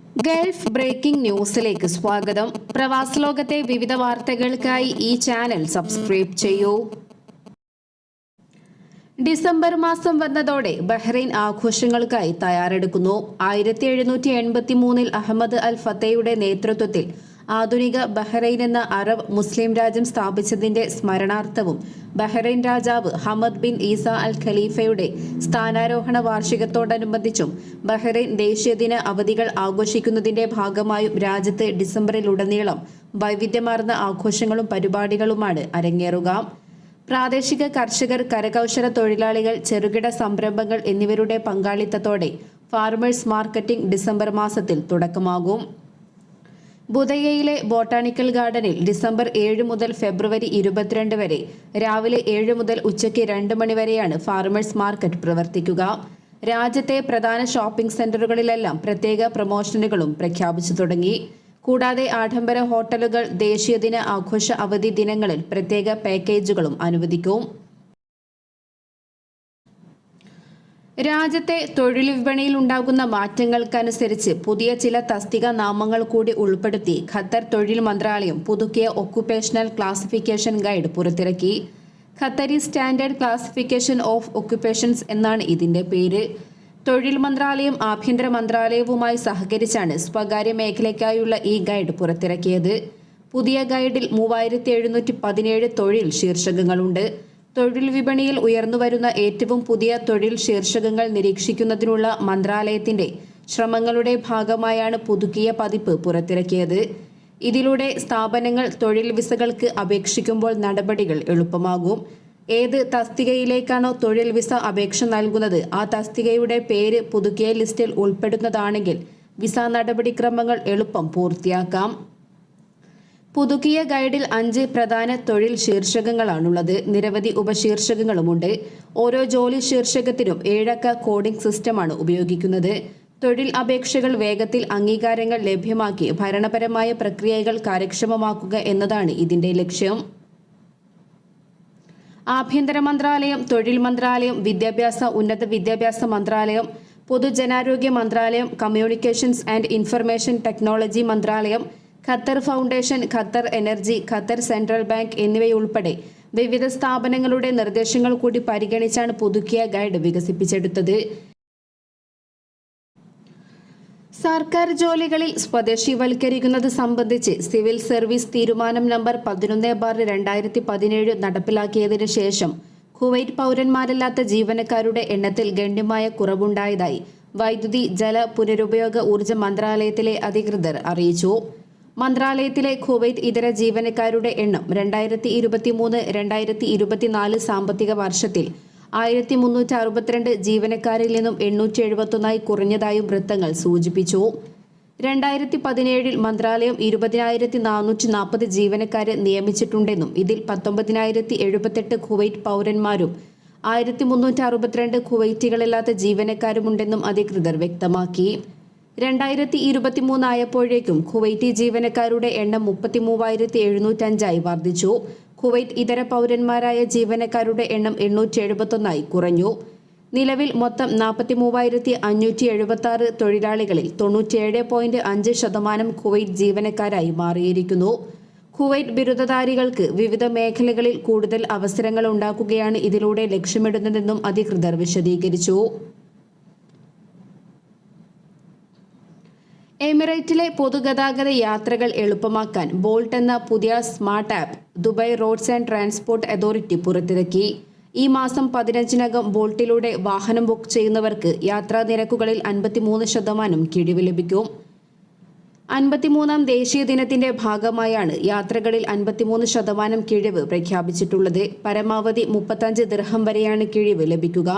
Gulf breaking ന്യൂസിലേക്ക് സ്വാഗതം. പ്രവാസ ലോകത്തെ വിവിധ വാർത്തകൾക്കായി ഈ ചാനൽ സബ്സ്ക്രൈബ് ചെയ്യൂ. ഡിസംബർ മാസം വന്നതോടെ ബഹ്റൈൻ ആഘോഷങ്ങൾക്കായി തയ്യാറെടുക്കുന്നു. ആയിരത്തി എഴുന്നൂറ്റി എൺപത്തി മൂന്നിൽ അഹമ്മദ് അൽ ഫത്തയുടെ നേതൃത്വത്തിൽ ആധുനിക ബഹ്റൈൻ എന്ന അറബ് മുസ്ലിം രാജ്യം സ്ഥാപിച്ചതിന്റെ സ്മരണാർത്ഥവും ബഹ്റൈൻ രാജാവ് ഹമദ് ബിൻ ഈസ അൽ ഖലീഫയുടെ സ്ഥാനാരോഹണ വാർഷികത്തോടനുബന്ധിച്ചും ബഹ്റൈൻ ദേശീയദിന അവധികൾ ആഘോഷിക്കുന്നതിന്റെ ഭാഗമായും രാജ്യത്ത് ഡിസംബറിലുടനീളം വൈവിധ്യമാർന്ന ആഘോഷങ്ങളും പരിപാടികളുമാണ് അരങ്ങേറുക. പ്രാദേശിക കർഷകർ കരകൗശല തൊഴിലാളികൾ ചെറുകിട സംരംഭങ്ങൾ എന്നിവരുടെ പങ്കാളിത്തത്തോടെ ഫാർമേഴ്സ് മാർക്കറ്റിംഗ് ഡിസംബർ മാസത്തിൽ തുടക്കമാകും. ബുധയയിലെ ബോട്ടാണിക്കൽ ഗാർഡനിൽ ഡിസംബർ ഏഴ് മുതൽ ഫെബ്രുവരി ഇരുപത്തിരണ്ട് വരെ രാവിലെ ഏഴ് മുതൽ ഉച്ചയ്ക്ക് രണ്ട് മണിവരെയാണ് ഫാർമേഴ്സ് മാർക്കറ്റ് പ്രവർത്തിക്കുക. രാജ്യത്തെ പ്രധാന ഷോപ്പിംഗ് സെന്ററുകളിലെല്ലാം പ്രത്യേക പ്രമോഷനുകളും പ്രഖ്യാപിച്ചു തുടങ്ങി. കൂടാതെ ആഡംബര ഹോട്ടലുകൾ ദേശീയ ദിന ആഘോഷ അവധി ദിനങ്ങളിൽ പ്രത്യേക പാക്കേജുകളും അനുവദിക്കും. രാജ്യത്തെ തൊഴിൽ വിപണിയിൽ ഉണ്ടാകുന്ന മാറ്റങ്ങൾക്കനുസരിച്ച് പുതിയ ചില തസ്തിക നാമങ്ങൾ കൂടി ഉൾപ്പെടുത്തി ഖത്തർ തൊഴിൽ മന്ത്രാലയം പുതുക്കിയ ഒക്കുപേഷണൽ ക്ലാസിഫിക്കേഷൻ ഗൈഡ് പുറത്തിറക്കി. Qatari standard classification of occupations എന്നാണ് ഇതിന്റെ പേര്. തൊഴിൽ മന്ത്രാലയം ആഭ്യന്തര മന്ത്രാലയവുമായി സഹകരിച്ചാണ് സ്വകാര്യ മേഖലയ്ക്കായുള്ള ഈ ഗൈഡ് പുറത്തിറക്കിയത്. പുതിയ ഗൈഡിൽ മൂവായിരത്തി തൊഴിൽ ശീർഷകങ്ങളുണ്ട്. തൊഴിൽ വിപണിയിൽ ഉയർന്നുവരുന്ന ഏറ്റവും പുതിയ തൊഴിൽ ശീർഷകങ്ങൾ നിരീക്ഷിക്കുന്നതിനുള്ള മന്ത്രാലയത്തിന്റെ ശ്രമങ്ങളുടെ ഭാഗമായാണ് പുതുക്കിയ പതിപ്പ് പുറത്തിറക്കിയത്. ഇതിലൂടെ സ്ഥാപനങ്ങൾ തൊഴിൽ വിസകൾക്ക് അപേക്ഷിക്കുമ്പോൾ നടപടികൾ എളുപ്പമാകും. ഏത് തസ്തികയിലേക്കാണോ തൊഴിൽ വിസ അപേക്ഷ നൽകുന്നത് ആ തസ്തികയുടെ പേര് പുതുക്കിയ ലിസ്റ്റിൽ ഉൾപ്പെടുന്നതാണെങ്കിൽ വിസ നടപടിക്രമങ്ങൾ എളുപ്പം പൂർത്തിയാക്കാം. പുതുക്കിയ ഗൈഡിൽ അഞ്ച് പ്രധാന തൊഴിൽ ശീർഷകങ്ങളാണുള്ളത്. നിരവധി ഉപശീർഷകങ്ങളുമുണ്ട്. ഓരോ ജോലി ശീർഷകത്തിനും ഏഴക്ക കോഡിംഗ് സിസ്റ്റമാണ് ഉപയോഗിക്കുന്നത്. തൊഴിൽ അപേക്ഷകൾ വേഗത്തിൽ അംഗീകാരങ്ങൾ ലഭ്യമാക്കി ഭരണപരമായ പ്രക്രിയകൾ കാര്യക്ഷമമാക്കുക എന്നതാണ് ഇതിന്റെ ലക്ഷ്യം. ആഭ്യന്തര മന്ത്രാലയം തൊഴിൽ മന്ത്രാലയം വിദ്യാഭ്യാസ ഉന്നത വിദ്യാഭ്യാസ മന്ത്രാലയം പൊതുജനാരോഗ്യ മന്ത്രാലയം കമ്മ്യൂണിക്കേഷൻസ് ആൻഡ് ഇൻഫർമേഷൻ ടെക്നോളജി മന്ത്രാലയം Qatar foundation Qatar energy Qatar central bank എന്നിവയുൾപ്പെടെ വിവിധ സ്ഥാപനങ്ങളുടെ നിർദ്ദേശങ്ങൾ കൂടി പരിഗണിച്ചാണ് പുതുക്കിയ ഗൈഡ് വികസിപ്പിച്ചെടുത്തത്. സർക്കാർ ജോലികളിൽ സ്വദേശിവൽക്കരിക്കുന്നത് സംബന്ധിച്ച് സിവിൽ സർവീസ് തീരുമാനം നമ്പർ പതിനൊന്ന് ബാർ രണ്ടായിരത്തി പതിനേഴ് നടപ്പിലാക്കിയതിനു ശേഷം കുവൈറ്റ് പൗരന്മാരല്ലാത്ത ജീവനക്കാരുടെ എണ്ണത്തിൽ ഗണ്യമായ കുറവുണ്ടായതായി വൈദ്യുതി ജല പുനരുപയോഗ ഊർജ മന്ത്രാലയത്തിലെ അധികൃതർ അറിയിച്ചു. മന്ത്രാലയത്തിലെ ഖുവൈത്ത് ഇതര ജീവനക്കാരുടെ എണ്ണം രണ്ടായിരത്തി ഇരുപത്തിമൂന്ന് രണ്ടായിരത്തി ഇരുപത്തിനാല് സാമ്പത്തിക വർഷത്തിൽ ആയിരത്തി മുന്നൂറ്റി അറുപത്തിരണ്ട് ജീവനക്കാരിൽ നിന്നും എണ്ണൂറ്റി എഴുപത്തൊന്നായി കുറഞ്ഞതായും വൃത്തങ്ങൾ സൂചിപ്പിച്ചു. രണ്ടായിരത്തി പതിനേഴിൽ മന്ത്രാലയം ഇരുപതിനായിരത്തി നാനൂറ്റി നാൽപ്പത് ജീവനക്കാരെ നിയമിച്ചിട്ടുണ്ടെന്നും ഇതിൽ പത്തൊമ്പതിനായിരത്തി എഴുപത്തെട്ട് കുവൈറ്റ് പൗരന്മാരും ആയിരത്തി മുന്നൂറ്റി അറുപത്തിരണ്ട് ഖുവൈറ്റികളില്ലാത്ത ജീവനക്കാരുമുണ്ടെന്നും അധികൃതർ വ്യക്തമാക്കി. രണ്ടായിരത്തി ഇരുപത്തിമൂന്നായപ്പോഴേക്കും കുവൈറ്റി ജീവനക്കാരുടെ എണ്ണം മുപ്പത്തി മൂവായിരത്തി എഴുന്നൂറ്റഞ്ചായി വർദ്ധിച്ചു. കുവൈറ്റ് ഇതര പൗരന്മാരായ ജീവനക്കാരുടെ എണ്ണം എണ്ണൂറ്റി എഴുപത്തൊന്നായി കുറഞ്ഞു. നിലവിൽ മൊത്തം നാൽപ്പത്തി മൂവായിരത്തി അഞ്ഞൂറ്റി എഴുപത്തി ആറ് തൊഴിലാളികളിൽ തൊണ്ണൂറ്റിയേഴ് പോയിന്റ് അഞ്ച് ശതമാനം കുവൈറ്റ് ജീവനക്കാരായി മാറിയിരിക്കുന്നു. കുവൈറ്റ് ബിരുദധാരികൾക്ക് വിവിധ മേഖലകളിൽ കൂടുതൽ അവസരങ്ങൾ ഉണ്ടാക്കുകയാണ് ഇതിലൂടെ ലക്ഷ്യമിടുന്നതെന്നും അധികൃതർ വിശദീകരിച്ചു. എമിറേറ്റിലെ പൊതുഗതാഗത യാത്രകൾ എളുപ്പമാക്കാൻ ബോൾട്ട് എന്ന പുതിയ smart app Dubai roads and transport authority പുറത്തിറക്കി. ഈ മാസം പതിനഞ്ചിനകം ബോൾട്ടിലൂടെ വാഹനം ബുക്ക് ചെയ്യുന്നവർക്ക് യാത്രാ നിരക്കുകളിൽ അൻപത്തിമൂന്ന് ശതമാനം കിഴിവ് ലഭിക്കും. അൻപത്തിമൂന്നാം ദേശീയ ദിനത്തിന്റെ ഭാഗമായാണ് യാത്രകളിൽ അൻപത്തിമൂന്ന് ശതമാനം കിഴിവ് പ്രഖ്യാപിച്ചിട്ടുള്ളത്. പരമാവധി മുപ്പത്തഞ്ച് ദിർഹം വരെയാണ് കിഴിവ് ലഭിക്കുക.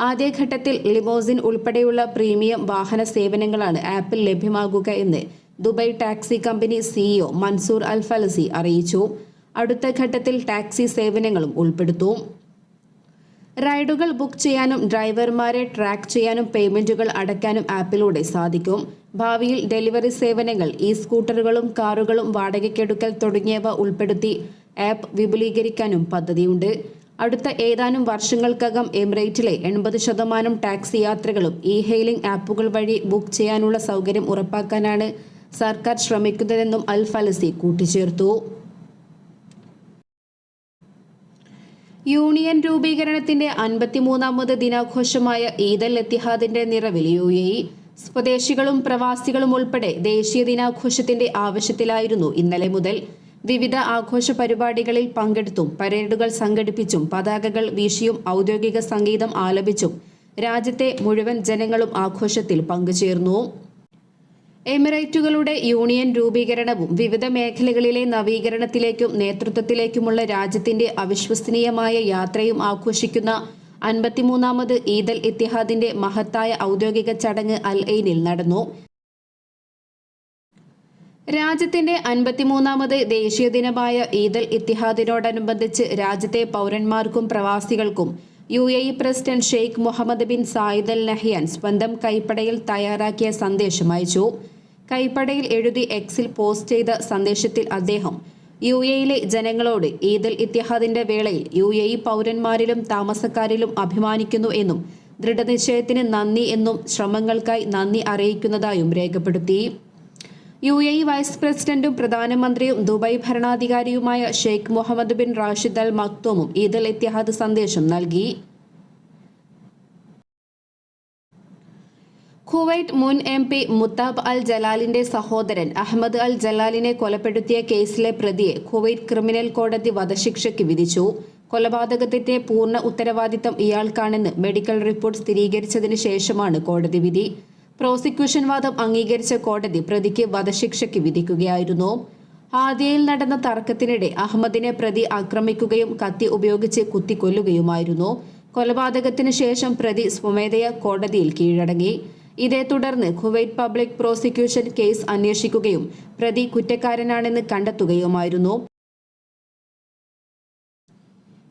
ആദ്യഘട്ടത്തിൽ ലിമോസിൻ ഉൾപ്പെടെയുള്ള പ്രീമിയം വാഹന സേവനങ്ങളാണ് ആപ്പിൽ ലഭ്യമാകുക എന്ന് Dubai taxi company CEO Mansoor Al Falasi അറിയിച്ചു. അടുത്ത ഘട്ടത്തിൽ ടാക്സി സേവനങ്ങളും ഉൾപ്പെടുത്തും. റൈഡുകൾ ബുക്ക് ചെയ്യാനും ഡ്രൈവർമാരെ ട്രാക്ക് ചെയ്യാനും പേയ്മെന്റുകൾ അടയ്ക്കാനും ആപ്പിലൂടെ സാധിക്കും. ഭാവിയിൽ ഡെലിവറി സേവനങ്ങൾ ഈ സ്കൂട്ടറുകളും കാറുകളും വാടകയ്ക്കെടുക്കൽ തുടങ്ങിയവ ഉൾപ്പെടുത്തി ആപ്പ് വിപുലീകരിക്കാനും പദ്ധതിയുണ്ട്. അടുത്ത ഏതാനും വർഷങ്ങൾക്കകം എമിറേറ്റിലെ എൺപത് ശതമാനം ടാക്സി യാത്രകളും ഇ ഹെയിലിംഗ് ആപ്പുകൾ വഴി ബുക്ക് ചെയ്യാനുള്ള സൗകര്യം ഉറപ്പാക്കാനാണ് സർക്കാർ ശ്രമിക്കുന്നതെന്നും അൽ ഫലസി കൂട്ടിച്ചേർത്തു. യൂണിയൻ രൂപീകരണത്തിന്റെ അൻപത്തിമൂന്നാമത് ദിനാഘോഷമായ ഈദൽ എത്തിഹാദിന്റെ നിറവിൽ യു എ സ്വദേശികളും പ്രവാസികളും ഉൾപ്പെടെ ദേശീയ ദിനാഘോഷത്തിന്റെ ആവശ്യത്തിലായിരുന്നു ഇന്നലെ മുതൽ വിവിധ ആഘോഷ പരിപാടികളിൽ പങ്കെടുത്തും പരേഡുകൾ സംഘടിപ്പിച്ചും പതാകകൾ വീശിയും ഔദ്യോഗിക സംഗീതം ആലപിച്ചും രാജ്യത്തെ മുഴുവൻ ജനങ്ങളും ആഘോഷത്തിൽ പങ്കുചേർന്നു. എമിറേറ്റുകളുടെ യൂണിയൻ രൂപീകരണവും വിവിധ മേഖലകളിലെ നവീകരണത്തിലേക്കും നേതൃത്വത്തിലേക്കുമുള്ള രാജ്യത്തിന്റെ അവിശ്വസനീയമായ യാത്രയും ആഘോഷിക്കുന്ന അൻപത്തിമൂന്നാമത് ഈദൽ ഇത്തിഹാദിന്റെ മഹത്തായ ഔദ്യോഗിക ചടങ്ങ് അൽ ഐനിൽ നടന്നു. രാജ്യത്തിന്റെ അൻപത്തിമൂന്നാമത് ദേശീയ ദിനമായ ഈദൽ ഇത്തിഹാദിനോടനുബന്ധിച്ച് രാജ്യത്തെ പൗരന്മാർക്കും പ്രവാസികൾക്കും U A E president Sheikh Mohammed bin Zayed Al Nahyan സ്വന്തം കൈപ്പടയിൽ തയ്യാറാക്കിയ സന്ദേശം അയച്ചു. കൈപ്പടയിൽ എഴുതി എക്സിൽ പോസ്റ്റ് ചെയ്ത സന്ദേശത്തിൽ അദ്ദേഹം യു എയിലെ ജനങ്ങളോട് ഈദൽ ഇത്തിഹാദിന്റെ വേളയിൽ യു എ ഇ പൗരന്മാരിലും താമസക്കാരിലും അഭിമാനിക്കുന്നു എന്നും ദൃഢനിശ്ചയത്തിന് നന്ദി എന്നും ശ്രമങ്ങൾക്കായി നന്ദി അറിയിക്കുന്നതായും രേഖപ്പെടുത്തി. യു എ വൈസ് പ്രസിഡന്റും പ്രധാനമന്ത്രിയും Dubai ഭരണാധികാരിയുമായ Sheikh Mohammed bin Rashid Al മക്തോമും Eid Al Ittihad സന്ദേശം നൽകി. കുവൈറ്റ് മുൻ എം പി മുത്താബ് അൽ ജലാലിന്റെ സഹോദരൻ അഹമ്മദ് അൽ ജലാലിനെ കൊലപ്പെടുത്തിയ കേസിലെ പ്രതിയെ കുവൈറ്റ് ക്രിമിനൽ കോടതി വധശിക്ഷയ്ക്ക് വിധിച്ചു. കൊലപാതകത്തിന്റെ പൂർണ ഉത്തരവാദിത്തം ഇയാൾക്കാണെന്ന് മെഡിക്കൽ റിപ്പോർട്ട് സ്ഥിരീകരിച്ചതിന് ശേഷമാണ് കോടതി വിധി. പ്രോസിക്യൂഷൻ വാദം അംഗീകരിച്ച കോടതി പ്രതിക്ക് വധശിക്ഷയ്ക്ക് വിധിക്കുകയായിരുന്നു. ആദ്യയിൽ നടന്ന തർക്കത്തിനിടെ അഹമ്മദിനെ പ്രതി ആക്രമിക്കുകയും കത്തി ഉപയോഗിച്ച് കുത്തിക്കൊല്ലുകയുമായിരുന്നു. കൊലപാതകത്തിന് ശേഷം പ്രതി സ്വമേധയ കോടതിയിൽ കീഴടങ്ങി. ഇതേ തുടർന്ന് കുവൈറ്റ് പബ്ലിക് പ്രോസിക്യൂഷൻ കേസ് അന്വേഷിക്കുകയും പ്രതി കുറ്റക്കാരനാണെന്ന് കണ്ടെത്തുകയുമായിരുന്നു.